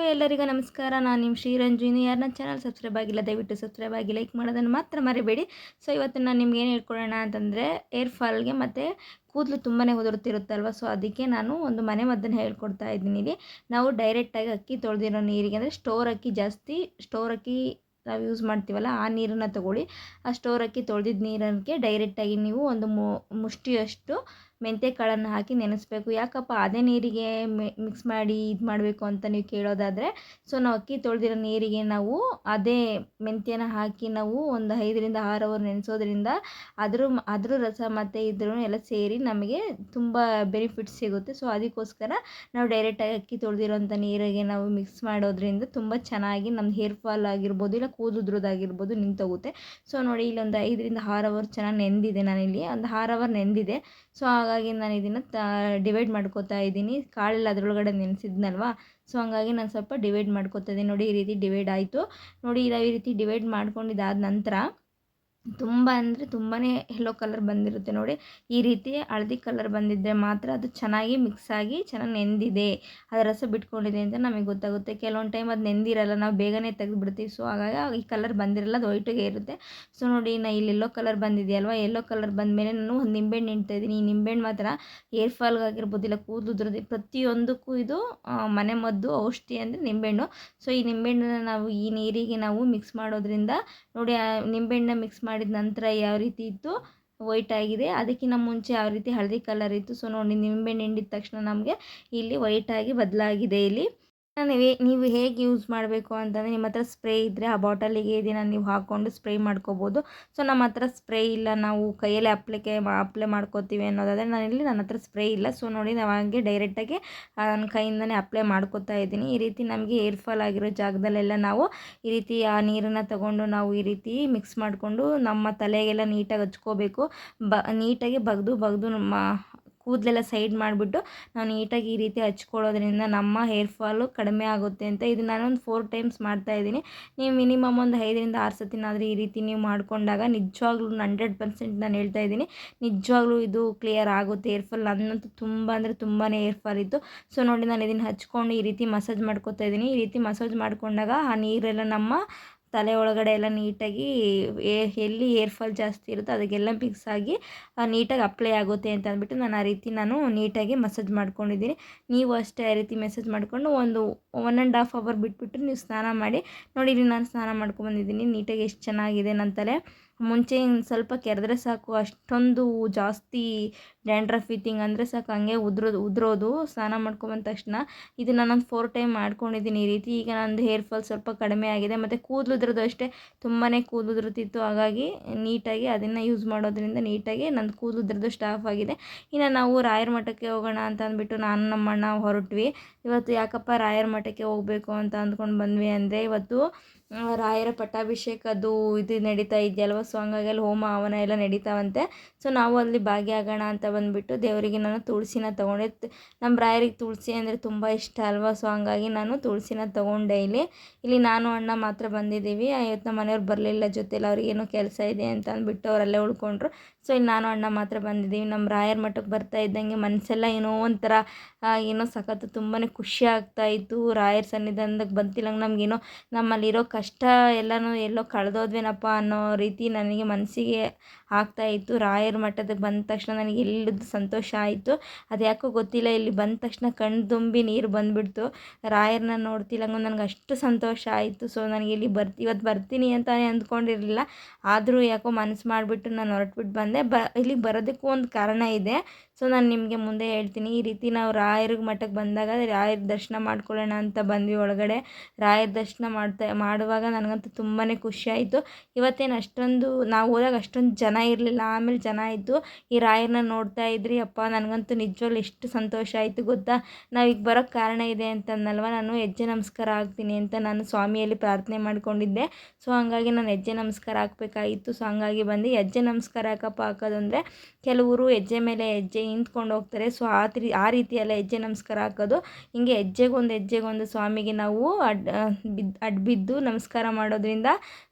Hello ಎಲ್ಲರಿಗೂ ನಮಸ್ಕಾರ. ನಾನು ನಿಮ್ಮ ಶ್ರೀರಂಜಿನಿ. ಯಾರನ್ನ ಚಾನಲ್ ಸಬ್ಸ್ಕ್ರೈಬ್ ಆಗಿಲ್ಲ, ದಯವಿಟ್ಟು ಸಬ್ಸ್ಕ್ರೈಬ್ ಆಗಿ ಲೈಕ್ ಮಾಡೋದನ್ನು ಮಾತ್ರ ಮರಿಬೇಡಿ. ಸೊ ಇವತ್ತು ನಾನು ನಿಮ್ಗೆ ಏನು ಹೇಳ್ಕೊಡೋಣ ಅಂತಂದರೆ ಏರ್ ಫಾಲ್ಗೆ ಮತ್ತು ಕೂದಲು ತುಂಬಾ ಉದುರುತ್ತಿರುತ್ತಲ್ವ? ಸೊ ಅದಕ್ಕೆ ನಾನು ಒಂದು ಮನೆ ಮದ್ದನ್ನು ಹೇಳ್ಕೊಡ್ತಾ ಇದ್ದೀನಿ. ಇಲ್ಲಿ ನಾವು ಡೈರೆಕ್ಟಾಗಿ ಅಕ್ಕಿ ತೊಳೆದಿರೋ ನೀರಿಗೆ, ಅಂದರೆ ಸ್ಟೋರ್ ಅಕ್ಕಿ ಜಾಸ್ತಿ ಸ್ಟೋರ್ ಅಕ್ಕಿ ನಾವು ಯೂಸ್ ಮಾಡ್ತೀವಲ್ಲ, ಆ ನೀರನ್ನು ತೊಗೊಳ್ಳಿ. ಆ ಸ್ಟೋರ್ ಅಕ್ಕಿ ತೊಳೆದಿದ್ದ ನೀರಕ್ಕೆ ಡೈರೆಕ್ಟಾಗಿ ನೀವು ಒಂದು ಮುಷ್ಟಿಯಷ್ಟು ಮೆಂತ್ಯ ಕಾಳನ್ನು ಹಾಕಿ ನೆನೆಸ್ಬೇಕು. ಯಾಕಪ್ಪ, ಅದೇ ನೀರಿಗೆ ಮಿಕ್ಸ್ ಮಾಡಿ ಇದು ಮಾಡಬೇಕು ಅಂತ ನೀವು ಕೇಳೋದಾದರೆ ಸೊ ನಾವು ಅಕ್ಕಿ ತೊಳೆದಿರೋ ನೀರಿಗೆ ನಾವು ಅದೇ ಮೆಂತ್ಯನ ಹಾಕಿ ನಾವು ಒಂದು ಐದರಿಂದ ಆರು ಅವರ್ ನೆನೆಸೋದ್ರಿಂದ ಅದ್ರ ಅದ್ರ ರಸ ಮತ್ತು ಇದ್ರೂ ಎಲ್ಲ ಸೇರಿ ನಮಗೆ ತುಂಬ ಬೆನಿಫಿಟ್ಸ್ ಸಿಗುತ್ತೆ. ಸೊ ಅದಕ್ಕೋಸ್ಕರ ನಾವು ಡೈರೆಕ್ಟಾಗಿ ಅಕ್ಕಿ ತೊಳೆದಿರೋಂಥ ನೀರಿಗೆ ನಾವು ಮಿಕ್ಸ್ ಮಾಡೋದ್ರಿಂದ ತುಂಬ ಚೆನ್ನಾಗಿ ನಮ್ಮ ಹೇರ್ ಫಾಲ್ ಆಗಿರ್ಬೋದು, ಇಲ್ಲ ಕೂದುದ್ರದಾಗಿರ್ಬೋದು ನಿಂತೋಗುತ್ತೆ. ಸೊ ನೋಡಿ, ಇಲ್ಲೊಂದು ಐದರಿಂದ ಆರು ಅವರ್ ಚೆನ್ನಾಗಿ ನೆಂದಿದೆ ನಾನಿಲ್ಲಿ. ಒಂದು ಆರು ಅವರ್ ನೆಂದಿದೆ. ಸೊ ಹಾಗಾಗಿ ನಾನು ಇದನ್ನು ಡಿವೈಡ್ ಮಾಡ್ಕೋತಾ ಇದ್ದೀನಿ. ಕಾಳೆಲ್ಲ ಅದರೊಳಗಡೆ ನೆನೆಸಿದ್ನಲ್ವ? ಸೊ ಹಂಗಾಗಿ ನಾನು ಸ್ವಲ್ಪ ಡಿವೈಡ್ ಮಾಡ್ಕೋತಾ ಇದ್ದೀನಿ. ನೋಡಿ ಈ ರೀತಿ ಡಿವೈಡ್ ಆಯಿತು. ನೋಡಿ ಈ ರೀತಿ ಡಿವೈಡ್ ಮಾಡ್ಕೊಂಡಿದ್ದಾದ ನಂತರ ತುಂಬ ಅಂದರೆ ತುಂಬಾ ಎಲ್ಲೋ ಕಲರ್ ಬಂದಿರುತ್ತೆ ನೋಡಿ. ಈ ರೀತಿ ಹಳದಿ ಕಲರ್ ಬಂದಿದ್ದರೆ ಮಾತ್ರ ಅದು ಚೆನ್ನಾಗಿ ಮಿಕ್ಸ್ ಆಗಿ ಚೆನ್ನಾಗಿ ನೆಂದಿದೆ. ಅದು ರಸ ಬಿಟ್ಕೊಂಡಿದೆ ಅಂತ ನಮಗೆ ಗೊತ್ತಾಗುತ್ತೆ. ಕೆಲವೊಂದು ಟೈಮ್ ಅದು ನೆಂದಿರಲ್ಲ, ನಾವು ಬೇಗನೆ ತೆಗೆದುಬಿಡ್ತೀವಿ. ಸೊ ಹಾಗಾಗಿ ಈ ಕಲರ್ ಬಂದಿರಲ್ಲ, ಅದು ವೈಟಿಗೆ ಇರುತ್ತೆ. ಸೊ ನೋಡಿ ನಾ ಇಲ್ಲಿ ಎಲ್ಲೋ ಕಲರ್ ಬಂದಿದೆಯಲ್ವ? ಎಲ್ಲೋ ಕಲರ್ ಬಂದ ಮೇಲೆ ನಾನು ಒಂದು ನಿಂಬೆಹಣ್ಣು ನಿಂತಾ ಇದ್ದೀನಿ. ಈ ನಿಂಬೆಹಣ್ಣು ಮಾತ್ರ ಏರ್ ಫಾಲ್ಗಾಗಿರ್ಬೋದು ಇಲ್ಲ ಕೂದಲು ಪ್ರತಿಯೊಂದಕ್ಕೂ ಇದು ಮನೆ ಮದ್ದು ಔಷಧಿ ಅಂದರೆ ನಿಂಬೆಹಣ್ಣು. ಸೊ ಈ ನಿಂಬೆಹಣ್ಣನ್ನು ನಾವು ಈ ನೀರಿಗೆ ನಾವು ಮಿಕ್ಸ್ ಮಾಡೋದ್ರಿಂದ, ನೋಡಿ, ಆ ಮಿಕ್ಸ್ ಮಾಡಿದ ನಂತರ ಯಾವ ರೀತಿ ಇತ್ತು? ವೈಟ್ ಆಗಿದೆ. ಅದಕ್ಕಿಂತ ಮುಂಚೆ ಯಾವ ರೀತಿ ಹಳದಿ ಕಲರ್ ಇತ್ತು? ಸೊ ನೋಡಿ ನಿಂಬೆಹಣ್ಣು ಹಿಂಡಿದ ತಕ್ಷಣ ನಮಗೆ ಇಲ್ಲಿ ವೈಟಾಗಿ ಬದಲಾಗಿದೆ ಇಲ್ಲಿ. ನೀವು ನೀವು ಹೇಗೆ ಯೂಸ್ ಮಾಡಬೇಕು ಅಂತಂದರೆ ನಿಮ್ಮ ಹತ್ರ ಸ್ಪ್ರೇ ಇದ್ದರೆ ಆ ಬಾಟಲಿಗೆ ಇದನ್ನು ನೀವು ಹಾಕ್ಕೊಂಡು ಸ್ಪ್ರೇ ಮಾಡ್ಕೋಬೋದು. ಸೊ ನಮ್ಮ ಹತ್ರ ಸ್ಪ್ರೇ ಇಲ್ಲ, ನಾವು ಕೈಯಲ್ಲಿ ಅಪ್ಲಿಕೆ ಅಪ್ಲೈ ಮಾಡ್ಕೋತೀವಿ ಅನ್ನೋದಾದರೆ ನಾನಿಲ್ಲಿ ನನ್ನ ಹತ್ರ ಸ್ಪ್ರೇ ಇಲ್ಲ. ಸೊ ನೋಡಿ ನಾವು ಹಾಗೆ ಡೈರೆಕ್ಟಾಗಿ ನನ್ನ ಕೈಯಿಂದನೇ ಅಪ್ಲೈ ಮಾಡ್ಕೋತಾ ಇದ್ದೀನಿ. ಈ ರೀತಿ ನಮಗೆ ಏರ್ಫಾಲ್ ಆಗಿರೋ ಜಾಗದಲ್ಲೆಲ್ಲ ನಾವು ಈ ರೀತಿ ಆ ನೀರನ್ನು ತಗೊಂಡು ನಾವು ಈ ರೀತಿ ಮಿಕ್ಸ್ ಮಾಡಿಕೊಂಡು ನಮ್ಮ ತಲೆಗೆಲ್ಲ ನೀಟಾಗಿ ಹಚ್ಕೋಬೇಕು. ಬ, ನೀಟಾಗಿ ಬಗ್ದು ಬಗ್ದು ನಮ್ಮ ಕೂದಲೆಲ್ಲ ಸೈಡ್ ಮಾಡಿಬಿಟ್ಟು ನಾವು ನೀಟಾಗಿ ಈ ರೀತಿ ಹಚ್ಕೊಳ್ಳೋದ್ರಿಂದ ನಮ್ಮ ಹೇರ್ ಫಾಲು ಕಡಿಮೆ ಆಗುತ್ತೆ ಅಂತ ಇದು ನಾನೊಂದು ಫೋರ್ ಟೈಮ್ಸ್ ಮಾಡ್ತಾ ಇದ್ದೀನಿ. ನೀವು ಮಿನಿಮಮ್ ಒಂದು ಐದರಿಂದ ಆರು ಸತಿನಾದರೂ ಈ ರೀತಿ ನೀವು ಮಾಡಿಕೊಂಡಾಗ ನಿಜವಾಗ್ಲೂ ಹಂಡ್ರೆಡ್ ಪರ್ಸೆಂಟ್ ನಾನು ಹೇಳ್ತಾ ಇದ್ದೀನಿ. ನಿಜವಾಗ್ಲೂ ಇದು ಕ್ಲಿಯರ್ ಆಗುತ್ತೆ ಏರ್ ಫಾಲ್ ನನ್ನಂತೂ ತುಂಬ ಅಂದರೆ ತುಂಬಾ ಏರ್ ಫಾಲ್ ಇತ್ತು. ಸೊ ನೋಡಿ ನಾನು ಇದನ್ನು ಹಚ್ಕೊಂಡು ಈ ರೀತಿ ಮಸಾಜ್ ಮಾಡ್ಕೋತಾ ಇದ್ದೀನಿ. ಈ ರೀತಿ ಮಸಾಜ್ ಮಾಡಿಕೊಂಡಾಗ ಆ ನೀರೆಲ್ಲ ನಮ್ಮ ತಲೆ ಒಳಗಡೆ ಎಲ್ಲ ನೀಟಾಗಿ ಎಲ್ಲಿ ಏರ್ ಫಾಲ್ ಜಾಸ್ತಿ ಇರುತ್ತೋ ಅದಕ್ಕೆಲ್ಲ ಫಿಕ್ಸ್ ಆಗಿ ನೀಟಾಗಿ ಅಪ್ಲೈ ಆಗುತ್ತೆ ಅಂತ ಅಂದ್ಬಿಟ್ಟು ನಾನು ಆ ರೀತಿ ನಾನು ನೀಟಾಗಿ ಮಸಾಜ್ ಮಾಡ್ಕೊಂಡಿದ್ದೀನಿ. ನೀವು ಅಷ್ಟೇ ಆ ರೀತಿ ಮೆಸೇಜ್ ಮಾಡಿಕೊಂಡು ಒಂದು ಒನ್ ಆ್ಯಂಡ್ ಹಾಫ್ ಅವರ್ ಬಿಟ್ಬಿಟ್ಟು ನೀವು ಸ್ನಾನ ಮಾಡಿ, ನೋಡಿ ನಾನು ಸ್ನಾನ ಮಾಡ್ಕೊಂಬಂದಿದ್ದೀನಿ ನೀಟಾಗಿ ಎಷ್ಟು ಚೆನ್ನಾಗಿದೆ ನನ್ನ ತಲೆ. ಮುಂಚೆ ಸ್ವಲ್ಪ ಕೆರೆದ್ರೆ ಸಾಕು, ಅಷ್ಟೊಂದು ಜಾಸ್ತಿ ಡ್ಯಾಂಡ್ರಫ್ ಇತ್ತಿಂಗ್ ಅಂದರೆ ಸಾಕು, ಹಂಗೆ ಉದ್ರೋದು ಉದುರೋದು ಸ್ನಾನ ಮಾಡ್ಕೊಂಬಂದ ತಕ್ಷಣ ಇದು ನಾನೊಂದು ಫೋರ್ ಟೈಮ್ ಮಾಡ್ಕೊಂಡಿದ್ದೀನಿ ಈ ರೀತಿ. ಈಗ ನಂದು ಹೇರ್ ಫಾಲ್ ಸ್ವಲ್ಪ ಕಡಿಮೆ ಆಗಿದೆ, ಮತ್ತು ಕೂದಲು ಉದ್ರೋದು ಅಷ್ಟೇ ತುಂಬಾ ಕೂದಲು ಉದುರುತ್ತಿತ್ತು. ಹಾಗಾಗಿ ನೀಟಾಗಿ ಅದನ್ನು ಯೂಸ್ ಮಾಡೋದ್ರಿಂದ ನೀಟಾಗಿ ನಂದು ಕೂದಲು ಉದ್ರೋದು ಸ್ಟಾಫ್ ಆಗಿದೆ. ಇನ್ನು ನಾವು ರಾಯರ ಮಠಕ್ಕೆ ಹೋಗೋಣ ಅಂತ ಅಂದ್ಬಿಟ್ಟು ನಾನು ನಮ್ಮ ಅಣ್ಣ ಹೊರಟ್ವಿ. ಇವತ್ತು ಯಾಕಪ್ಪ ರಾಯರ ಮಠಕ್ಕೆ ಹೋಗಬೇಕು ಅಂತ ಅಂದ್ಕೊಂಡು ಬಂದ್ವಿ ಅಂದರೆ ಇವತ್ತು ರಾಯರ ಪಟ್ಟಾಭಿಷೇಕದ್ದು ಇದು ನಡೀತಾ ಇದೆಯಲ್ವ? ಸೊ ಹಂಗಾಗಿ ಅಲ್ಲಿ ಹೋಮ ಹವನ ಎಲ್ಲ ನಡೀತಾವಂತೆ. ಸೊ ನಾವು ಅಲ್ಲಿ ಭಾಗಿಯಾಗೋಣ ಅಂತ ಬಂದುಬಿಟ್ಟು ದೇವರಿಗೆ ನಾನು ತುಳಸಿನ ತೊಗೊಂಡೆ. ನಮ್ಮ ರಾಯರಿಗೆ ತುಳಸಿ ಅಂದರೆ ತುಂಬ ಇಷ್ಟ ಅಲ್ವಾ? ಸೊ ಹಂಗಾಗಿ ನಾನು ತುಳಸಿನ ತೊಗೊಂಡೆ ಇಲ್ಲಿ. ಇಲ್ಲಿ ನಾನು ಅಣ್ಣ ಮಾತ್ರ ಬಂದಿದ್ದೀವಿ. ಇವತ್ತು ನಮ್ಮ ಮನೆಯವ್ರು ಬರಲಿಲ್ಲ ಜೊತೆಲಿ. ಅವ್ರಿಗೇನೋ ಕೆಲಸ ಇದೆ ಅಂತ ಅಂದ್ಬಿಟ್ಟು ಅವರಲ್ಲೇ ಉಳ್ಕೊಂಡ್ರು. ಸೊ ಇಲ್ಲಿ ನಾನು ಅಣ್ಣ ಮಾತ್ರ ಬಂದಿದ್ದೀವಿ. ನಮ್ಮ ರಾಯರ ಮಠಕ್ಕೆ ಬರ್ತಾ ಇದ್ದಂಗೆ ಮನಸ್ಸೆಲ್ಲ ಏನೋ ಒಂಥರ ಏನೋ ಸಖತ್ತು ತುಂಬಾ ಖುಷಿ ಆಗ್ತಾ ಇತ್ತು. ರಾಯರ ಸನ್ನಿಧಾನದಾಗ ಬಂತಿಲ್ಲ ನಮಗೇನೋ ನಮ್ಮಲ್ಲಿರೋ ಕಷ್ಟ ಎಲ್ಲನೂ ಎಲ್ಲೋ ಕಳೆದೋದ್ವೇನಪ್ಪ ಅನ್ನೋ ರೀತಿ ನನಗೆ ಮನಸ್ಸಿಗೆ ಆಗ್ತಾಯಿತ್ತು ರಾಯರ ಮಠದಾಗ ಬಂದ ತಕ್ಷಣ ನನಗೆ ಎಲ್ಲದ್ದು ಸಂತೋಷ ಆಯಿತು. ಅದು ಯಾಕೋ ಗೊತ್ತಿಲ್ಲ, ಇಲ್ಲಿ ಬಂದ ತಕ್ಷಣ ಕಣ್ಣು ತುಂಬಿ ನೀರು ಬಂದುಬಿಡ್ತು. ರಾಯರನ್ನ ನೋಡ್ತಿಲ್ಲಂಗ ನನಗೆ ಅಷ್ಟು ಸಂತೋಷ ಆಯಿತು. ಸೊ, ನನಗೆ ಇಲ್ಲಿ ಬರ್ತಿ, ಇವತ್ತು ಬರ್ತೀನಿ ಅಂತಲೇ ಅಂದ್ಕೊಂಡಿರಲಿಲ್ಲ. ಆದರೂ ಯಾಕೋ ಮನಸ್ಸು ಮಾಡಿಬಿಟ್ಟು ನಾನು ಹೊರಟ್ಬಿಟ್ಟು ಬಂದೆ. ಬ ಇಲ್ಲಿಗೆ ಬರೋದಕ್ಕೂ ಒಂದು ಕಾರಣ ಇದೆ. ಸೊ, ನಾನು ನಿಮಗೆ ಮುಂದೆ ಹೇಳ್ತೀನಿ. ಈ ರೀತಿ ನಾವು ರಾಯರ ಮಠಕ್ಕೆ ಬಂದಾಗ ರಾಯರ ದರ್ಶನ ಮಾಡ್ಕೊಳ್ಳೋಣ ಅಂತ ಬಂದ್ವಿ ಒಳಗಡೆ. ರಾಯರ ದರ್ಶನ ಮಾಡ್ತಾ, ಮಾಡುವಾಗ ನನಗಂತೂ ತುಂಬಾ ಖುಷಿ ಆಯಿತು. ಇವತ್ತೇನು ಅಷ್ಟೊಂದು, ನಾವು ಹೋದಾಗ ಅಷ್ಟೊಂದು ಜನ ಇರಲಿಲ್ಲ. ಆಮೇಲೆ ಜನ ಆಯಿತು. ಈ ರಾಯರನ್ನ ನೋಡ್ತಾ ಇದ್ರಿ. ಅಪ್ಪ, ನನಗಂತೂ ನಿಜವಾಗ್ಲೂ ಎಷ್ಟು ಸಂತೋಷ ಆಯಿತು ಗೊತ್ತಾ? ನಾವೀಗ ಬರೋಕ್ಕೆ ಕಾರಣ ಇದೆ ಅಂತಂದಲ್ವ? ನಾನು ಹೆಜ್ಜೆ ನಮಸ್ಕಾರ ಆಗ್ತೀನಿ ಅಂತ ನಾನು ಸ್ವಾಮಿಯಲ್ಲಿ ಪ್ರಾರ್ಥನೆ ಮಾಡಿಕೊಂಡಿದ್ದೆ. ಸೊ, ಹಾಗಾಗಿ ನಾನು ಹೆಜ್ಜೆ ನಮಸ್ಕಾರ ಹಾಕ್ಬೇಕಾಗಿತ್ತು ಸೊ, ಹಂಗಾಗಿ ಬಂದು ಹೆಜ್ಜೆ ನಮಸ್ಕಾರ ಹಾಕೋದಂದರೆ ಕೆಲವರು ಹೆಜ್ಜೆ ಮೇಲೆ ಹೆಜ್ಜೆ ನಿಂತ್ಕೊಂಡು ಹೋಗ್ತಾರೆ. ಸೊ ಆ ತ್ರಿ, ಆ ರೀತಿಯೆಲ್ಲ ಹೆಜ್ಜೆ ನಮಸ್ಕಾರ ಹಾಕೋದು. ಹಿಂಗೆ ಹೆಜ್ಜೆಗೊಂದು ಹೆಜ್ಜೆಗೊಂದು ಸ್ವಾಮಿಗೆ ನಾವು ಅಡ್ ಬಿದ್ದು ಅಡ್ಡ ಬಿದ್ದು ನಮಸ್ಕಾರ ಮಾಡೋದ್ರಿಂದ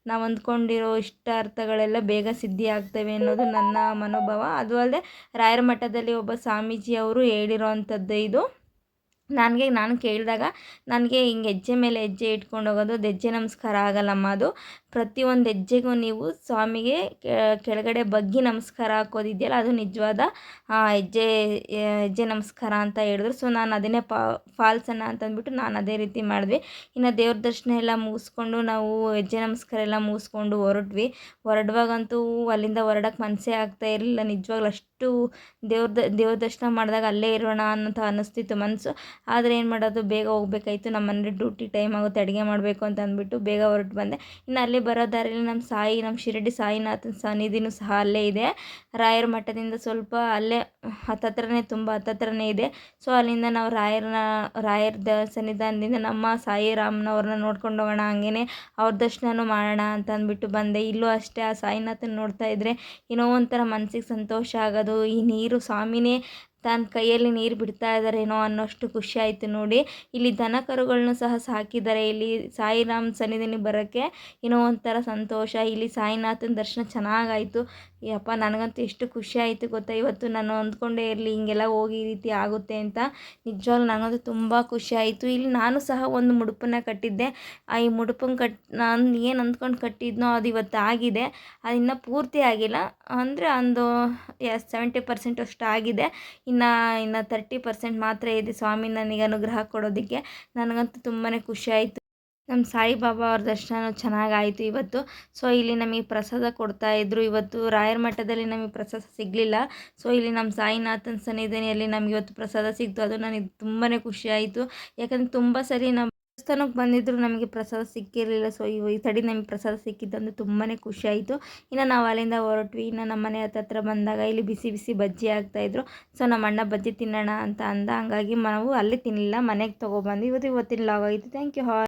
ನಾವು ಅಂದ್ಕೊಂಡಿರೋ ಇಷ್ಟಾರ್ಥಗಳೆಲ್ಲ ಬೇಗ ಸಿದ್ಧಿ ಆಗ್ತವೆ ಅನ್ನೋದು ನನ್ನ ಮನೋಭಾವ. ಅದು ಅಲ್ಲದೆ ರಾಯರ ಮಠದಲ್ಲಿ ಒಬ್ಬ ಸ್ವಾಮೀಜಿ ಅವರು ಹೇಳಿರೋ ಅಂಥದ್ದು ಇದು. ನನಗೆ, ನಾನು ಕೇಳಿದಾಗ ನನಗೆ ಹಿಂಗೆ ಹೆಜ್ಜೆ ಮೇಲೆ ಹೆಜ್ಜೆ ಇಟ್ಕೊಂಡು ಹೋಗೋದು ಅದು ಹೆಜ್ಜೆ ನಮಸ್ಕಾರ ಆಗಲ್ಲಮ್ಮ ಅದು. ಪ್ರತಿಯೊಂದು ಹೆಜ್ಜೆಗೂ ನೀವು ಸ್ವಾಮಿಗೆ ಕೆಳಗಡೆ ಬಗ್ಗಿ ನಮಸ್ಕಾರ ಹಾಕೋದಿದೆಯಲ್ಲ, ಅದು ನಿಜವಾದ ಹೆಜ್ಜೆ ಹೆಜ್ಜೆ ನಮಸ್ಕಾರ ಅಂತ ಹೇಳಿದ್ರು. ಸೊ, ನಾನು ಅದನ್ನೇ ಪಾ, ಫಾಲ್ಸನ್ನ ಅಂತಂದ್ಬಿಟ್ಟು ನಾನು ಅದೇ ರೀತಿ ಮಾಡಿದ್ವಿ. ಇನ್ನು ದೇವ್ರ ದರ್ಶನ ಎಲ್ಲ ಮುಗಿಸ್ಕೊಂಡು ನಾವು ಹೆಜ್ಜೆ ನಮಸ್ಕಾರ ಎಲ್ಲ ಮುಗಿಸ್ಕೊಂಡು ಹೊರಟ್ವಿ. ಹೊರಡುವಾಗಂತೂ ಅಲ್ಲಿಂದ ಹೊರಡಕ್ಕೆ ಮನಸ್ಸೇ ಆಗ್ತಾ ಇರಲಿಲ್ಲ. ನಿಜವಾಗ್ಲೂ ಅಷ್ಟು ದೇವ್ರ ದ, ದೇವ್ರ ದರ್ಶನ ಮಾಡಿದಾಗ ಅಲ್ಲೇ ಇರೋಣ ಅಂತ ಅನ್ನಿಸ್ತಿತ್ತು ಮನಸ್ಸು ಆದರೆ ಏನು ಮಾಡೋದು, ಬೇಗ ಹೋಗ್ಬೇಕಾಯ್ತು. ನಮ್ಮ ಮನೇಲಿ ಡ್ಯೂಟಿ ಟೈಮ್ ಆಗುತ್ತೆ, ಅಡುಗೆ ಮಾಡಬೇಕು ಅಂತ ಅಂದ್ಬಿಟ್ಟು ಬೇಗ ಹೊರಟು ಬಂದೆ. ಇನ್ನು ಅಲ್ಲಿ ಬರೋ ದಾರಿಯಲ್ಲಿ ನಮ್ಮ ಸಾಯಿ, ನಮ್ಮ ಶಿರಡಿ ಸಾಯಿನಾಥನ ಸನ್ನಿಧಿನೂ ಸಹ ಅಲ್ಲೇ ಇದೆ. ರಾಯರ ಮಠದಿಂದ ಸ್ವಲ್ಪ ಅಲ್ಲೇ ಹತ್ತತ್ರನೇ ತುಂಬ ಹತ್ತತ್ರನೇ ಇದೆ. ಸೊ ಅಲ್ಲಿಂದ ನಾವು ರಾಯರನ್ನ ರಾಯರ ಸನ್ನಿಧಾನದಿಂದ ನಮ್ಮ ಸಾಯಿ ರಾಮನವ್ರನ್ನ ನೋಡ್ಕೊಂಡು ಹೋಗೋಣ ಹಂಗೇ ಅವ್ರ ದರ್ಶನನೂ ಮಾಡೋಣ ಅಂತ ಅಂದ್ಬಿಟ್ಟು ಬಂದೆ. ಇಲ್ಲೂ ಅಷ್ಟೇ ಆ ಸಾಯಿನಾಥನ ನೋಡ್ತಾ ಇದ್ದರೆ ಏನೋ ಒಂಥರ ಮನಸ್ಸಿಗೆ ಸಂತೋಷ ಆಗೋದು. ಈ ನೀರು ಸ್ವಾಮಿನೇ ತನ್ನ ಕೈಯಲ್ಲಿ ನೀರು ಬಿಡ್ತಾ ಇದ್ದಾರೇನೋ ಅನ್ನೋಷ್ಟು ಖುಷಿ ಆಯಿತು ನೋಡಿ. ಇಲ್ಲಿ ದನ ಕರುಗಳನ್ನು ಸಹ ಸಾಕಿದ್ದಾರೆ. ಇಲ್ಲಿ ಸಾಯಿರಾಮ್ ಸನ್ನಿಧಿನಿ ಬರೋಕ್ಕೆ ಏನೋ ಒಂಥರ ಸಂತೋಷ. ಇಲ್ಲಿ ಸಾಯಿನಾಥನ ದರ್ಶನ ಚೆನ್ನಾಗಾಯಿತು. ಯಪ್ಪ, ನನಗಂತೂ ಎಷ್ಟು ಖುಷಿ ಆಯಿತು ಗೊತ್ತಾ? ಇವತ್ತು ನಾನು ಅಂದ್ಕೊಂಡೇ ಇರಲಿ, ಹಿಂಗೆಲ್ಲ ಹೋಗಿ ಈ ರೀತಿ ಆಗುತ್ತೆ ಅಂತ. ನಿಜವಾಗ್ಲೂ ನನಗಂತೂ ತುಂಬ ಖುಷಿ ಆಯಿತು. ಇಲ್ಲಿ ನಾನು ಸಹ ಒಂದು ಮುಡುಪನ್ನ ಕಟ್ಟಿದ್ದೆ. ಆ ಈ ಮುಡುಪನ್ನ ಕಟ್, ನಾನು ಏನು ಅಂದ್ಕೊಂಡು ಕಟ್ಟಿದ್ನೋ ಅದು ಇವತ್ತು ಆಗಿದೆ. ಅದು ಇನ್ನೂ ಪೂರ್ತಿ ಆಗಿಲ್ಲ. ಅಂದರೆ ಒಂದು ಸೆವೆಂಟಿ ಪರ್ಸೆಂಟ್ ಅಷ್ಟು ಆಗಿದೆ. ಇನ್ನು ಇನ್ನು ತರ್ಟಿ ಪರ್ಸೆಂಟ್ ಮಾತ್ರ ಇದೆ ಸ್ವಾಮಿ ನನಗೆ ಅನುಗ್ರಹ ಕೊಡೋದಕ್ಕೆ. ನನಗಂತೂ ತುಂಬಾ ಖುಷಿ ಆಯಿತು. ನಮ್ಮ ಸಾಯಿಬಾಬಾ ಅವ್ರ ದರ್ಶನ ಚೆನ್ನಾಗಾಯಿತು ಇವತ್ತು. ಸೊ ಇಲ್ಲಿ ನಮಗೆ ಪ್ರಸಾದ ಕೊಡ್ತಾ ಇದ್ದರು ಇವತ್ತು ರಾಯರ ಮಠದಲ್ಲಿ ನಮಗೆ ಪ್ರಸಾದ ಸಿಗಲಿಲ್ಲ. ಸೊ ಇಲ್ಲಿ ನಮ್ಮ ಸಾಯಿನಾಥನ ಸನ್ನಿಧಿಯಲ್ಲಿ ನಮ್ಗೆ ಇವತ್ತು ಪ್ರಸಾದ ಸಿಕ್ತು ಅದು ನನಗೆ ತುಂಬಾ ಖುಷಿ ಆಯಿತು. ಯಾಕಂದರೆ ತುಂಬ ಸರಿ ನಮ್ಮ ದೇವಸ್ಥಾನಕ್ಕೆ ಬಂದಿದ್ರು ನಮಗೆ ಪ್ರಸಾದ ಸಿಕ್ಕಿರಲಿಲ್ಲ. ಸೊ ಇವು ಈ ತಡಿ ನಮಗೆ ಪ್ರಸಾದ ಸಿಕ್ಕಿದ್ದಂದು ತುಂಬಾ ಖುಷಿ ಆಯಿತು. ಇನ್ನು ನಾವು ಅಲ್ಲಿಂದ ಹೊರಟ್ವಿ. ಇನ್ನು ನಮ್ಮ ಮನೆ ಹತ್ತತ್ರ ಬಂದಾಗ ಇಲ್ಲಿ ಬಿಸಿ ಬಿಸಿ ಬಜ್ಜಿ ಆಗ್ತಾಯಿದ್ರು ಸೊ ನಮ್ಮ ಅಣ್ಣ ಬಜ್ಜಿ ತಿನ್ನೋಣ ಅಂತ ಅಂದ. ಹಂಗಾಗಿ ನಾವು ಅಲ್ಲಿ ತಿನ್ನಲಿಲ್ಲ ಮನೆಗೆ ತೊಗೊಬಂದು ಇವತ್ತು ಇವತ್ತಿನ ಲಾಗ್ ಆಯಿತು. Thank you all